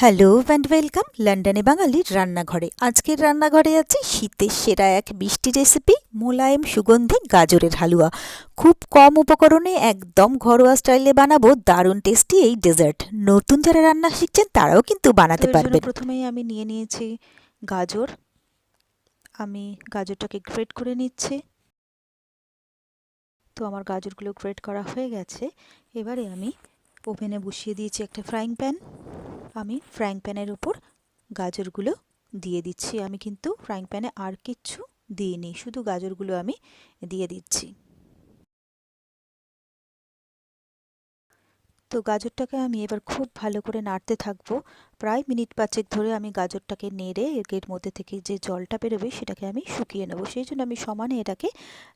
Hello and welcome লন্ডনে বাঙালির রান্নাঘরে। আজকের রান্নাঘরে আছে শীতের সেরা এক মিষ্টি রেসিপি মোলায়েম সুগন্ধি গাজরের হালুয়া। খুব কম উপকরণে একদম ঘরোয়া স্টাইলে বানাবো দারুণ টেস্টি এই ডেজার্ট নতুন যারা রান্না শিখছেন তারাও কিন্তু বানাতে পারবেন। প্রথমেই আমি নিয়ে নিয়েছি গাজর। আমি গাজরটাকে গ্রেট করে নিচ্ছি। তো আমার গাজরগুলো গ্রেট করা হয়ে গেছে। এবারে আমি ওভেনে বসিয়ে দিয়েছি একটা ফ্রাইং প্যান আমি ফ্রাইং প্যানের উপর গাজরগুলো দিয়ে দিচ্ছি। আমি কিন্তু ফ্রাইং প্যানে আর কিচ্ছু দিইনি, শুধু গাজরগুলো আমি দিয়ে দিচ্ছি। তো গাজরটাকে আমি এবার খুব ভালো করে নাড়তে থাকব। প্রায় মিনিট পাঁচেক ধরে আমি গাজরটাকে নেড়ে এর মধ্যে থেকে যে জলটা বেরোবে সেটাকে আমি শুকিয়ে নেব। সেই জন্য আমি সমানে এটাকে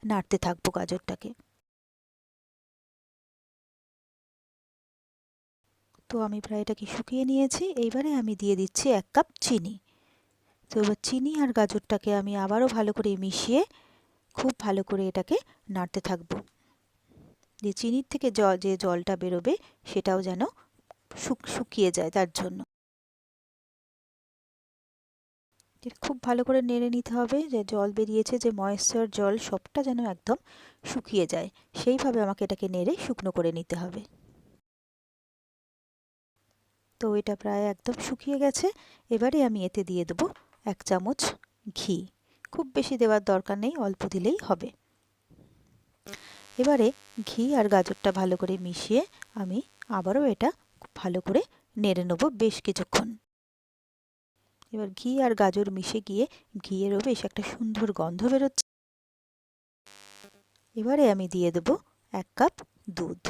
নাড়তে থাকব গাজরটাকে। তো আমি প্রায় এটাকে শুকিয়ে নিয়েছি। এইবারে আমি দিয়ে দিচ্ছি এক কাপ চিনি। তো এবার চিনি আর গাজরটাকে আমি আবারও ভালো করে মিশিয়ে খুব ভালো করে এটাকে নাড়তে থাকব। যে চিনির থেকে জল যে জলটা বেরোবে সেটাও যেন শুকিয়ে যায় তার জন্য। খুব ভালো করে নেড়ে নিতে হবে যে জল বেরিয়েছে, যে ময়েশ্চার জল সবটা যেন একদম শুকিয়ে যায়। সেইভাবে আমাকে এটাকে নেড়ে শুকনো করে নিতে হবে। তো এটা প্রায় একদম শুকিয়ে গেছে। এবারে আমি এতে দিয়ে দেবো এক চামচ ঘি। খুব বেশি দেওয়ার দরকার নেই, অল্প দিলেই হবে। এবারে ঘি আর গাজরটা ভালো করে মিশিয়ে আমি আবারও এটা ভালো করে নেড়ে নেব বেশ কিছুক্ষণ। এবার ঘি আর গাজর মিশে গিয়ে ঘিয়েরও বেশ একটা সুন্দর গন্ধ বেরোচ্ছে। এবারে আমি দিয়ে দেবো এক কাপ দুধ।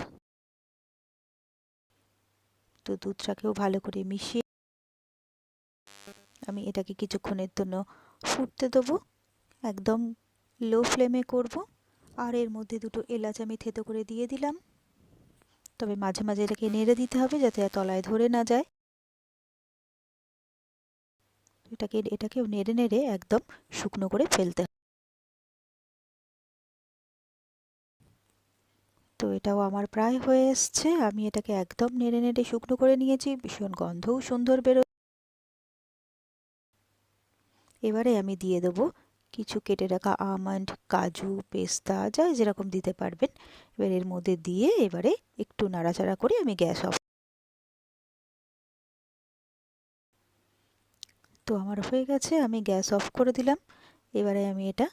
তো দুধটাকেও ভালো করে মিশিয়ে আমি এটাকে কিছুক্ষণের জন্য ফুটতে দেবো। একদম লো ফ্লেমে করব। আর এর মধ্যে দুটো এলাচ আমি থেতো করে দিয়ে দিলাম। তবে মাঝে মাঝে এটাকে নেড়ে দিতে হবে যাতে তলায় ধরে না যায়। এটাকে, এটাকেও নেড়ে নেড়ে একদম শুকনো করে ফেলতে তো এটাও আমার প্রায় হয়ে এসছে। আমি এটাকে একদম নেড়ে নেড়ে শুকনো করে নিয়েছি। ভীষণ গন্ধও সুন্দর বেরো এবারে আমি দিয়ে দেবো কিছু কেটে রাখা আমন্ড, কাজু, পেস্তা, যা যেরকম দিতে পারবেন। এবার এর মধ্যে দিয়ে এবারে একটু নাড়াচাড়া করে আমি গ্যাস অফ তো আমার হয়ে গেছে। আমি গ্যাস অফ করে দিলাম। এবারে আমি এটা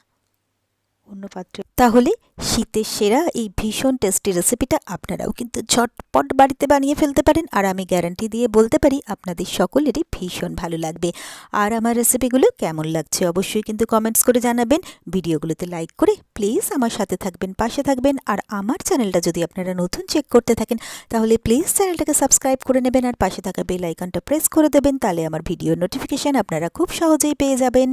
অন্য পাত্রে তাহলে শীতের সেরা এই ভীষণ টেস্টি রেসিপিটা আপনারাও কিন্তু ঝটপট বাড়িতে বানিয়ে ফেলতে পারেন। আর আমি গ্যারান্টি দিয়ে বলতে পারি, আপনাদের সকলেরই ভীষণ ভালো লাগবে। আর আমার রেসিপিগুলো কেমন লাগছে অবশ্যই কিন্তু কমেন্টস করে জানাবেন। ভিডিওগুলোতে লাইক করে প্লিজ আমার সাথে থাকবেন, পাশে থাকবেন। আর আমার চ্যানেলটা যদি আপনারা নতুন চেক করতে থাকেন, তাহলে প্লিজ চ্যানেলটাকে সাবস্ক্রাইব করে নেবেন। আর পাশে থাকা বেল আইকনটা প্রেস করে দেবেন, তাহলে আমার ভিডিও নোটিফিকেশান আপনারা খুব সহজেই পেয়ে যাবেন।